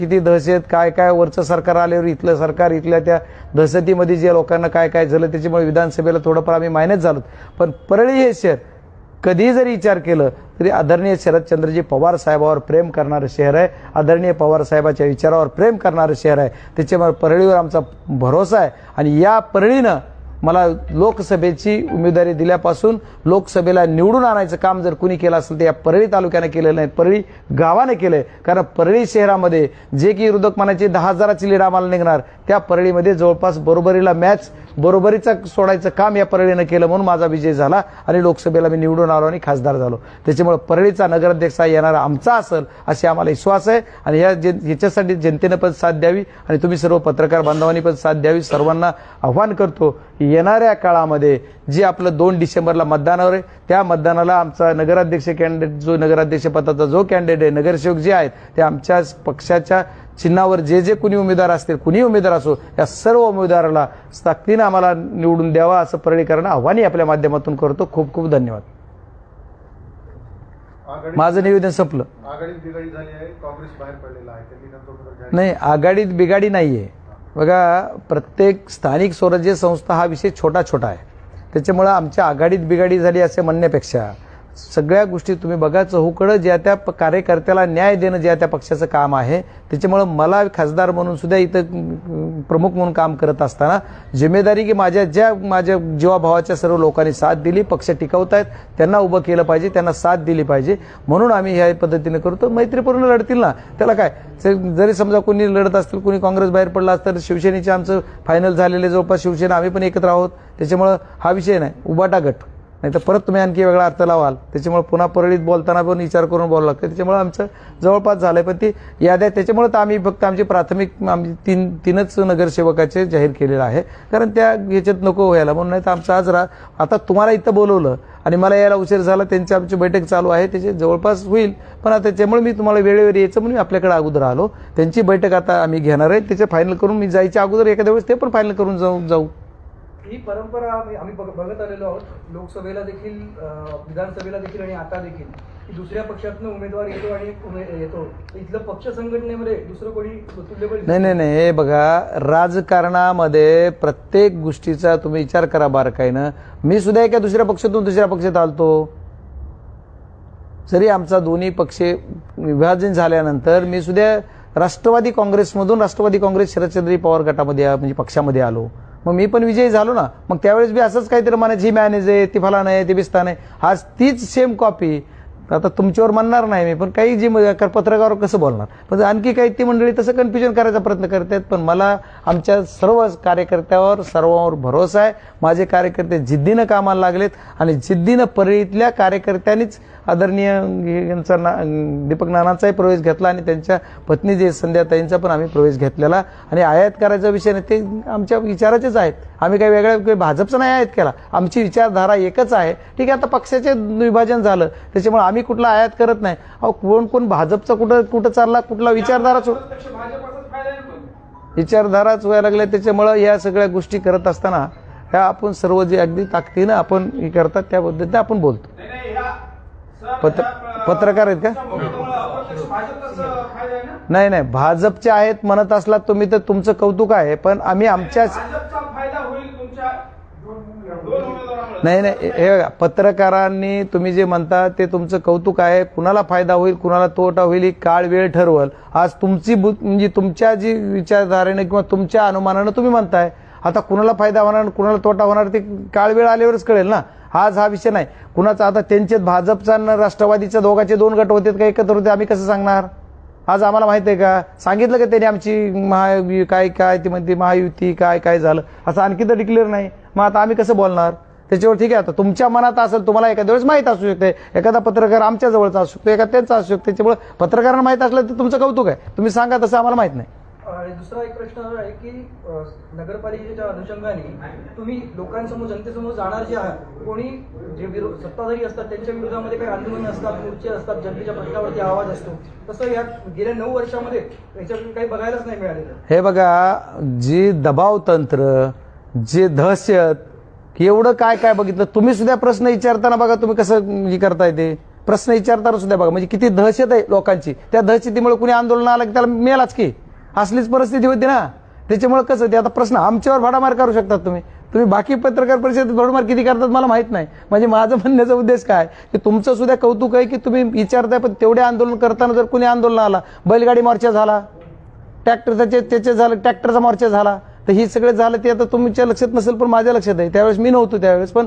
किती दहशत काय काय वरचं सरकार आल्यावर इथलं सरकार इथल्या त्या दहशतीमध्ये जे लोकांना काय काय झालं त्याच्यामुळे विधानसभेला थोडंफार आम्ही मायनस झालो पण परळी हे शहर कधीही जरी विचार केलं तरी आदरणीय शरदचंद्रजी पवार साहेबावर प्रेम करणारं शहर आहे. आदरणीय पवार साहेबाच्या विचारावर प्रेम करणारं शहर आहे. त्याच्यामुळे परळीवर आमचा भरोसा आहे. आणि या परळीनं मला लोकसभेची उमेदवारी दिल्यापासून लोकसभेला निवडून आणायचं काम जर कुणी केलं असेल तर या परळी तालुक्याने केलेलं नाही परळी गावाने केलं आहे कारण परळी शहरामध्ये जे की विरोधक म्हणायचे दहा हजाराची लीड आम्हाला निघणार त्या परळीमध्ये जवळपास बरोबरीला मॅच बरोबरीचा सोडायचं काम या परळीनं केलं म्हणून माझा विजय झाला आणि लोकसभेला मी निवडून आलो आणि खासदार झालो. त्याच्यामुळे परळीचा नगराध्यक्ष येणारा आमचा असेल असे आम्हाला विश्वास आहे आणि या जे याच्यासाठी जनतेनं पण साथ द्यावी आणि तुम्ही सर्व पत्रकार बांधवांनी पण साथ द्यावी. सर्वांना आव्हान करतो येणाऱ्या काळामध्ये जे आपलं दोन डिसेंबरला मतदानावर आहे त्या मतदानाला आमचा नगराध्यक्ष कॅन्डिडेट जो नगराध्यक्ष पदाचा जो कॅन्डिडेट आहे नगरसेवक जे आहेत ते आमच्या पक्षाच्या चिन्हावर जे जे कुणी उमेदवार असतील कुणी उमेदवार असो या सर्व उमेदवाराला ताकदीनं आम्हाला निवडून द्यावा असं परळीकरण आव्हानही आपल्या माध्यमातून करतो. खूप खूप धन्यवाद. माझं निवेदन संपलं. नाही आघाडीत बिघाडी नाहीये. बघा प्रत्येक स्थानिक स्वराज्य संस्था हा विषय छोटा छोटा आहे. त्याच्यामुळं आमच्या आघाडीत बिघाडी झाली असे म्हणण्यापेक्षा सगळ्या गोष्टी तुम्ही बघा चहूकडं ज्या त्या प- कार्यकर्त्याला न्याय देणं ज्या त्या पक्षाचं काम आहे त्याच्यामुळं मला खासदार म्हणून सुद्धा इथं प्रमुख म्हणून काम करत असताना जिम्मेदारी की माझ्या ज्या माझ्या जीवाभावाच्या सर्व लोकांनी साथ दिली पक्ष टिकवतायत त्यांना उभं केलं पाहिजे त्यांना साथ दिली पाहिजे. म्हणून आम्ही ह्या पद्धतीने करतो. मैत्रीपूर्ण लढतील ना? त्याला काय? जरी समजा कोणी लढत असतील कोणी काँग्रेस बाहेर पडला असतं शिवसेनेचे आमचं फायनल झालेले जवळपास शिवसेना आम्ही पण एकत्र आहोत. त्याच्यामुळं हा विषय नाही. उबाटा गट. नाही तर परत तुम्ही आणखी वेगळा अर्थ लावाल. त्याच्यामुळे पुन्हा परळीत बोलताना पण विचार करून बोलावं लागतं. त्याच्यामुळे आमचं जवळपास झालंय. पण ती याद्या त्याच्यामुळे तर आम्ही फक्त आमची प्राथमिक आमची तीन तीनच नगरसेवकाचे जाहीर केलेलं आहे. कारण त्या ह्याच्यात नको व्हायला. म्हणून नाही तर आमचं आज रा आता तुम्हाला इथं बोलवलं आणि मला यायला उशीर झाला त्यांची आमची बैठक चालू आहे. त्याचे जवळपास होईल. पण आता त्याच्यामुळे मी तुम्हाला वेळेवर यायचं म्हणून मी आपल्याकडे अगोदर आलो. त्यांची बैठक आता आम्ही घेणार आहे. त्याचे फायनल करून मी जायच्या अगोदर एखाद्या वेळेस ते पण फायनल करून जाऊ जाऊ. ही परंपरा आम्ही बघत आलेलो आहोत. लोकसभेला देखील विधानसभेला देखील आणि आता देखील. की दुसऱ्या पक्षातनं उमेदवार येतो आणि येतो. इथलं पक्ष संघटनेमध्ये दुसरं कोणी नाही नाही नाही. हे बघा राजकारणामध्ये प्रत्येक गोष्टीचा तुम्ही विचार करा बारकाईनं. मी सुद्धा एका दुसऱ्या पक्षातून दुसऱ्या पक्षात आलतो. जरी आमचा दोन्ही पक्ष विभाजन झाल्यानंतर मी सुद्धा राष्ट्रवादी काँग्रेसमधून राष्ट्रवादी काँग्रेस शरदचंद्री पवार गटामध्ये म्हणजे पक्षामध्ये आलो. मग मी पण विजयी झालो ना. मग त्यावेळेस बी असंच काहीतरी म्हणायचं ही मॅनेज आहे ती फलान आहे ती बिस्तान आहे. आज तीच सेम कॉपी आता तुमच्यावर म्हणणार नाही मी पण काही जी म- कर- पत्रकारावर कसं बोलणार? पण आणखी काही ती मंडळी तसं कन्फ्युजन करायचा प्रयत्न करतात पण मला आमच्या सर्व कार्यकर्त्यावर सर्वांवर भरोसा आहे. माझे कार्यकर्ते जिद्दीनं कामाला लागलेत आणि जिद्दीनं परळीतल्या कार्यकर्त्यांनीच आदरणीय यांचा ना दीपक नानांचाही प्रवेश घेतला आणि त्यांच्या पत्नी जे संध्याताईंचा पण आम्ही प्रवेश घेतलेला. आणि आयात करायचा विषय नाही ते आमच्या विचाराचेच आहेत. आम्ही काही वेगळ्या काही भाजपचा नाही आयात केला. आमची विचारधारा एकच आहे. ठीक आहे आता पक्षाचे विभाजन झालं. त्याच्यामुळे आम्ही कुठला आयात करत नाही. अहो कोण कोण भाजपचा कुठं कुठं चालला कुठला विचारधारा सो- हो- विचारधाराच व्हायला लागल्या त्याच्यामुळं या सगळ्या गोष्टी करत असताना ह्या आपण सर्व जे अगदी ताकदीनं आपण हे करतात त्या पद्धतीने आपण बोलतो. पत्र पत्रकार आहेत का? नाही नाही भाजपचे आहेत म्हणत असलात तुम्ही तर तुमचं कौतुक आहे पण आम्ही आमच्या नाही नाही हे बघा पत्रकारांनी तुम्ही जे म्हणता ते तुमचं कौतुक आहे. कुणाला फायदा होईल कुणाला तोटा होईल ही काळ वेळ ठरवल. आज तुमची म्हणजे तुमच्या जी विचारधारेने किंवा तुमच्या अनुमानानं तुम्ही म्हणताय आता कुणाला फायदा होणार कुणाला तोटा होणार ते काळ वेळ आल्यावरच कळेल ना. आज हा विषय नाही. कुणाचा आता त्यांचेच भाजपचा आणि राष्ट्रवादीच्या दोघांचे दोन गट होते का एकत्र होते आम्ही कसं सांगणार? आज आम्हाला माहीत आहे का? सांगितलं का त्यांनी आमची महा काय काय ती म्हणते महायुती काय काय झालं? असं आणखी तर डिक्लेअर नाही. मग आता आम्ही कसं बोलणार? त्याच्यावर ठीक आहे आता तुमच्या मनात असेल तुम्हाला एखाद्या वेळेस माहीत असू शकते. एखादा पत्रकार आमच्या जवळचा असू शकतो एखादा त्यांचा असू शकतो. त्याच्यामुळे पत्रकारांना माहीत असलं तर तुमचं कौतुक आहे. तुम्ही सांगा तसं आम्हाला माहीत नाही. आणि दुसरा एक प्रश्न आहे की नगरपालिकेच्या अनुषंगाने तुम्ही लोकांसमोर जनतेसमोर जाणार जे आहात कोणी जे विरोध सत्ताधारी असतात त्यांच्या विरोधामध्ये काही आंदोलन असतात मोर्चे असतात जनतेच्या प्रश्नावरती आवाज असतो. तसं या गेल्या नऊ वर्षामध्ये याच्यातून काही बघायलाच नाही मिळालेलं. हे बघा जी दबाव तंत्र जे दहशत एवढं काय काय बघितलं तुम्ही सुद्धा प्रश्न विचारताना बघा तुम्ही कसं हे करताय ते. प्रश्न विचारताना सुद्धा बघा म्हणजे किती दहशत आहे लोकांची. त्या दहशतीमुळे कुणी आंदोलन आलं की त्याला मेलाच की. असलीच परिस्थिती होती ना. त्याच्यामुळे कसं ते आता प्रश्न आमच्यावर भाडामार करू शकतात तुम्ही. तुम्ही बाकी पत्रकार परिषदेत भाडामार किती करतात मला माहीत नाही. म्हणजे माझं म्हणण्याचा उद्देश काय? की तुमचं सुद्धा कौतुक आहे की तुम्ही विचारताय पण तेवढे आंदोलन करताना जर कुणी आंदोलन आला बैलगाडी मोर्चा झाला ट्रॅक्टर त्याचे त्याचे झालं ट्रॅक्टरचा मोर्चा झाला तर ही सगळं झालं ते आता तुमच्या लक्षात नसेल पण माझ्या लक्षात आहे. त्यावेळेस मी नव्हतो त्यावेळेस पण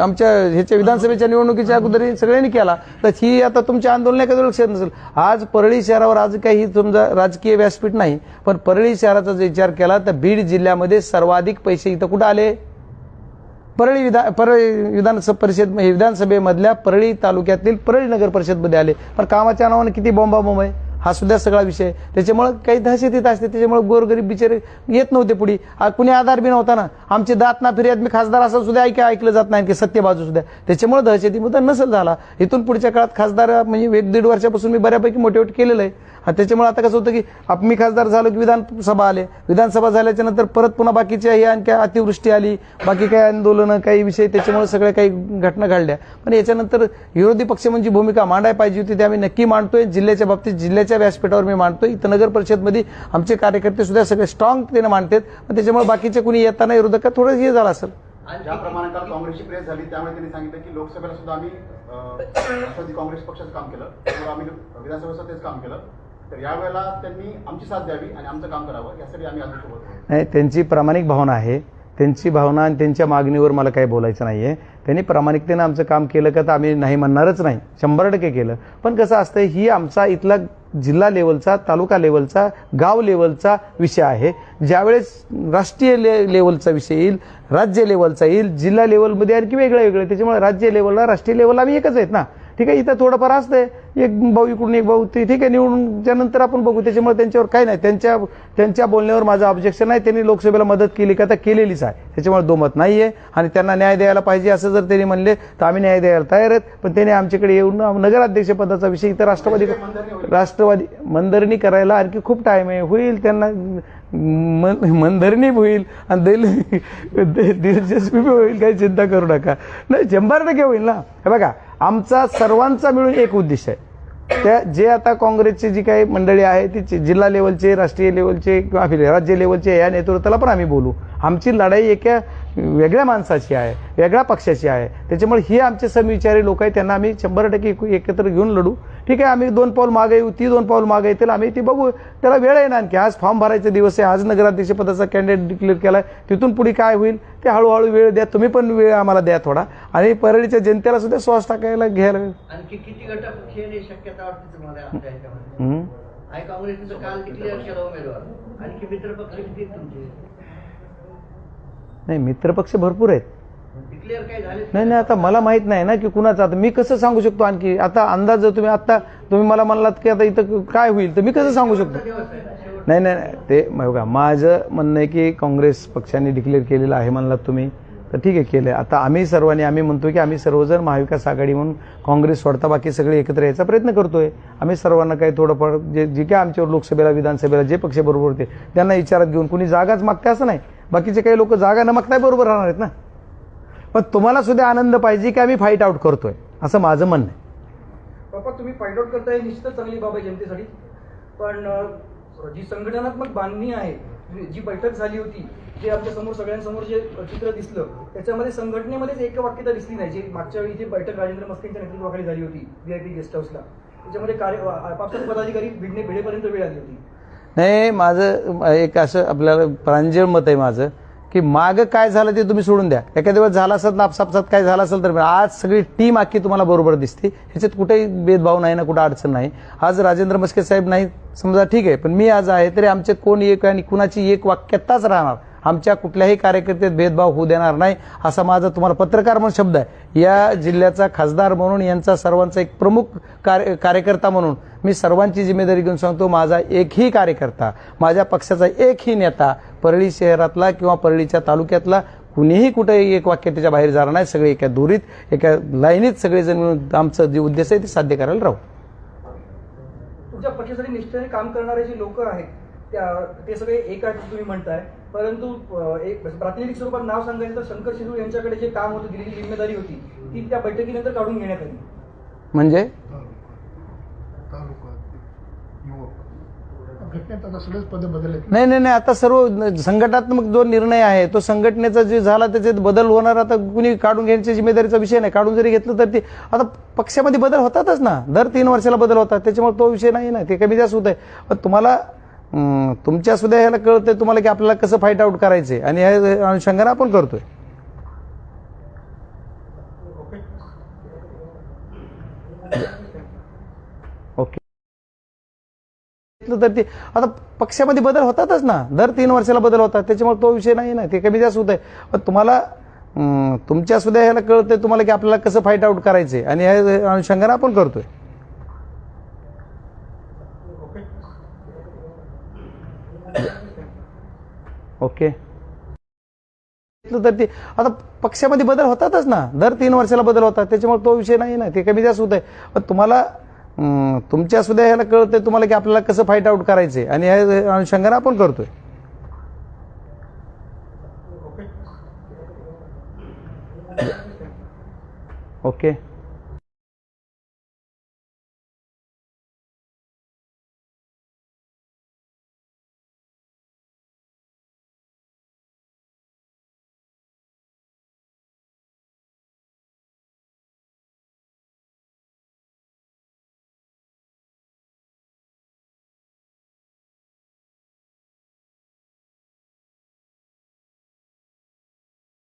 आमच्या ह्याच्या विधानसभेच्या निवडणुकीच्या अगोदर सगळ्यांनी केला. तर ही आता तुमच्या आंदोलन एखाद्या लक्षात नसेल. आज परळी शहरावर आज काही समजा राजकीय व्यासपीठ नाही पण परळी शहराचा जर विचार केला तर बीड जिल्ह्यामध्ये सर्वाधिक पैसे इथं कुठं आले? परळी विधान परळी विधानसभा परिषद हे विधानसभेमधल्या परळी तालुक्यातील परळी नगर परिषदमध्ये आले. पण कामाच्या नावानं किती बॉम्बाबॉम्ब आहे? हा सुद्धा सगळा विषय आहे. त्याच्यामुळं काही दहशतीत असते त्याच्यामुळे गोरगरीब बिचारे येत नव्हते पुढे. आ- कुणी आधार बी नव्हता ना. आमचे दात ना फिर्याद मी खासदार असं सुद्धा ऐक ऐकलं जात नाही की सत्य बाजू सुद्धा. त्याच्यामुळे दहशती मुद्दा नसेल झाला. इथून पुढच्या काळात खासदार म्हणजे एक दीड वर्षापासून मी बऱ्यापैकी मोटिवेट केलेलं आहे. आणि त्याच्यामुळे आता कसं होतं की आप- मी खासदार झालो की विधानसभा आले. विधानसभा झाल्याच्यानंतर परत पुन्हा बाकीच्या हे आणखी अतिवृष्टी आली. बाकी काही आंदोलनं काही विषय त्याच्यामुळे सगळ्या काही घटना घडल्या. पण याच्यानंतर विरोधी पक्ष म्हणजे भूमिका मांडायला पाहिजे होती ते आम्ही नक्की मांडतोय. जिल्ह्याच्या बाबतीत जिल्ह्याच्या व्यासपीठावर मी मांडतोय. इथं नगर परिषदमध्ये आमचे कार्यकर्ते सुद्धा सगळे स्ट्रॉंग त्याने मांडतात. पण त्याच्यामुळे बाकीचे कुणी येताना विरोधक थोडं हे झालं असेल? ज्याप्रमाणे काल काँग्रेसची प्रेस झाली त्यामुळे त्यांनी सांगितलं की लोकसभेला सुद्धा आम्ही राष्ट्रवादी काँग्रेस पक्षाचं काम केलं. त्यामुळे आम्ही विधानसभेचं तेच काम केलं. तर यावेळेला त्यांनी आमची साथ द्यावी आणि आमचं काम करावं यासाठी आम्ही अध्यक्ष नाही त्यांची प्रामाणिक भावना आहे. त्यांची भावना आणि त्यांच्या मागणीवर मला काही बोलायचं नाही आहे त्यांनी प्रामाणिकतेनं आमचं काम केलं का तर आम्ही नाही म्हणणारच नाही. शंभर टक्के केलं. पण कसं असतं ही आमचा इथला जिल्हा लेवलचा तालुका लेवलचा गाव लेवलचा विषय आहे. ज्यावेळेस राष्ट्रीय ले लेवलचा विषय येईल राज्य लेवलचा येईल जिल्हा लेवलमध्ये आणखी वेगळं वेगळं त्याच्यामुळे राज्य लेवलला राष्ट्रीय लेवलला आम्ही एकच आहेत ना. ठीक आहे इथं थोडंफार असतंय. एक भाऊ इकडून एक भाऊ ते ठीक आहे निवडून त्यानंतर आपण बघू. त्याच्यामुळे त्यांच्यावर काही नाही. त्यांच्या त्यांच्या बोलण्यावर माझं ऑब्जेक्शन नाही. त्यांनी लोकसभेला मदत केली का तर केलेलीच आहे. त्याच्यामुळे दोमत नाही आहे आणि त्यांना न्याय द्यायला पाहिजे असं जर त्यांनी म्हणले तर आम्ही न्याय द्यायला तयार आहेत. पण त्यांनी आमच्याकडे येऊन नगराध्यक्ष पदाचा विषय इथं राष्ट्रवादी राष्ट्रवादी मंदरणी करायला आणखी खूप टाईम आहे. होईल त्यांना मन- मनधरणी होईल आणि दिल दिलचस्पी होईल काही चिंता करू नका. नाही शंभर टक्के होईल ना. हे बघा आमचा सर्वांचा मिळून एक उद्देश आहे. त्या जे आता काँग्रेसची जी काही मंडळी आहे ती जिल्हा लेवलचे राष्ट्रीय लेवलचे किंवा राज्य लेवलचे या नेतृत्वाला पण आम्ही बोलू. आमची लढाई एका वेगळ्या माणसाची आहे वेगळ्या पक्षाची आहे. त्याच्यामुळे ही आमचे समविचारी लोक आहेत त्यांना आम्ही शंभर टक्के एकत्र घेऊन लढू. ठीक आहे आम्ही दोन पाऊल मागे येऊ ती दोन पाऊल मागे येतील आम्ही ती बघू. त्याला वेळ आहे ना आणखी. आज फॉर्म भरायचे दिवस आहे. आज नगराध्यक्ष पदाचा कॅन्डिडेट डिक्लेअर केलाय. तिथून पुढे काय होईल ते हळूहळू वेळ द्या. तुम्ही पण वेळ आम्हाला द्या थोडा. आणि परळीच्या जनतेला सुद्धा श्वास टाकायला घ्यायला काल केला नाही मित्रपक्ष भरपूर आहेत. नाही नाही आता मला माहीत नाही ना की कुणाचं. आता मी कसं सांगू शकतो आणखी? आता अंदाज जर तुम्ही आता तुम्ही मला म्हणलात की आता इथं काय होईल तर मी कसं सांगू शकतो? नाही नाही. ते बघा माझं म्हणणं आहे की काँग्रेस पक्षाने डिक्लेअर केलेलं आहे म्हणलात तुम्ही तर ठीक आहे केलं आता आम्ही सर्वांनी आम्ही म्हणतो की आम्ही सर्वजण महाविकास आघाडी म्हणून काँग्रेस सोडता बाकी सगळे एकत्र यायचा प्रयत्न करतोय. आम्ही सर्वांना काही थोडंफार जे जे काय आमच्यावर लोकसभेला विधानसभेला जे पक्ष बरोबर होते त्यांना विचारात घेऊन कुणी जागाच मागते असं नाही. बाकीचे काही लोक जागा न मागताय बरोबर राहणार आहेत ना. पण तुम्हाला सुद्धा आनंद पाहिजे की आम्ही फाईट आउट करतोय असं माझं म्हणणं आहे. बाबा तुम्ही फाईट आउट करताय निश्चितच चांगली बाब आहे जनतेसाठी. पण जी संघटनात्मक बांधणी आहे जी- बैठक झाली होती जे आमच्यासमोर सगळ्यांसमोर जे चित्र दिसलं त्याच्यामध्ये संघटनेमध्येच एक वाक्यता दिसली नाही. जी मागच्या वेळी जी बैठक राजेंद्र मस्केंच्या नेतृत्वाखाली झाली होती व्हीआयपी गेस्ट हाऊसला त्याच्यामध्ये कार्य आपापसात पदाधिकारी भिडणे भिडेपर्यंत वेळ आली होती. नाही माझं एक असं आपल्याला प्रांजळ मत आहे माझं. की मागं काय झालं ते तुम्ही सोडून द्या. एखाद्या वेळेस झाला असेल ना आपसापसात काय झालं असेल तर आज सगळी टीम आखी तुम्हाला बरोबर दिसते. ह्याच्यात कुठेही भेदभाव नाही ना कुठं अडचण नाही. आज राजेंद्र मस्के साहेब नाही समजा ठीक आहे पण मी आज आहे तरी आमचे कोण एक आणि कुणाची एक वाक्यताच राहणार? आमच्या कुठल्याही कार्यकर्त्यात भेदभाव होऊ देणार नाही असा माझा तुम्हाला पत्रकार म्हणून शब्द आहे. या जिल्ह्याचा खासदार म्हणून यांचा सर्वांचा एक प्रमुख कार्य कार्यकर्ता म्हणून मी सर्वांची जिम्मेदारी घेऊन सांगतो माझा एकही कार्यकर्ता माझ्या पक्षाचा एकही नेता परळी शहरातला किंवा परळीच्या तालुक्यातला कुणीही कुठेही एक वाक्य त्याच्या बाहेर जाणार नाही. सगळे एका दुरीत एका लाईनीत सगळेजण मिळून आमचं जे उद्देश आहे ते साध्य करायला राहू. तुमच्या पक्षासाठी निष्ठेने काम करणारे जे लोक आहेत त्या ते सगळे एक आहेत तुम्ही म्हणताय. परंतु एक प्रातिनिधिक स्वरूपात नाव सांगायचं तर शंकर शिजू यांच्याकडे जे काम होतं दिलेली जिम्मेदारी होती ती त्या बैठकीनंतर काढून घेण्यात आली. म्हणजे? घटनेत आता सगळेच पद बदलले नाही नाही नाही आता सर्व संघटनात्मक जो निर्णय आहे तो संघटनेचा जे झाला त्याच्यात बदल होणार आता कुणी काढून घेण्याची जिम्मेदारीचा विषय नाही. काढून जरी घेतलं तर ते आता पक्षामध्ये बदल होतातच ना. दर तीन वर्षाला बदल होतात. त्याच्यामुळे तो विषय नाही ना. ते कमी जास्त होत आहे पण तुम्हाला तुमच्या सुद्धा ह्याला कळतंय तुम्हाला की आपल्याला कसं फाईट आउट करायचं आणि ह्या अनुषंगाने आपण करतोय ओके घेतलं तर ते आता पक्षामध्ये बदल होतातच ना. दर तीन वर्षाला बदल होतात. त्याच्यामुळे तो विषय नाही ना. ते कमी जास्त होत आहे पण तुम्हाला तुमच्या सुद्धा ह्याला कळतंय तुम्हाला की आपल्याला कसं फाईट आउट करायचंय. आणि ह्या अनुषंगाने आपण करतोय. ओके. तर ते आता पक्षामध्ये बदल होतातच ना. दर तीन वर्षाला बदल होतात. त्याच्यामुळे तो विषय नाही ना. ते कमी जास्त होत आहे पण तुम्हाला तुमच्या सुद्धा ह्याला कळतंय तुम्हाला की आपल्याला कसं फाईट आउट करायचंय. आणि ह्या अनुषंगाने आपण करतोय. ओके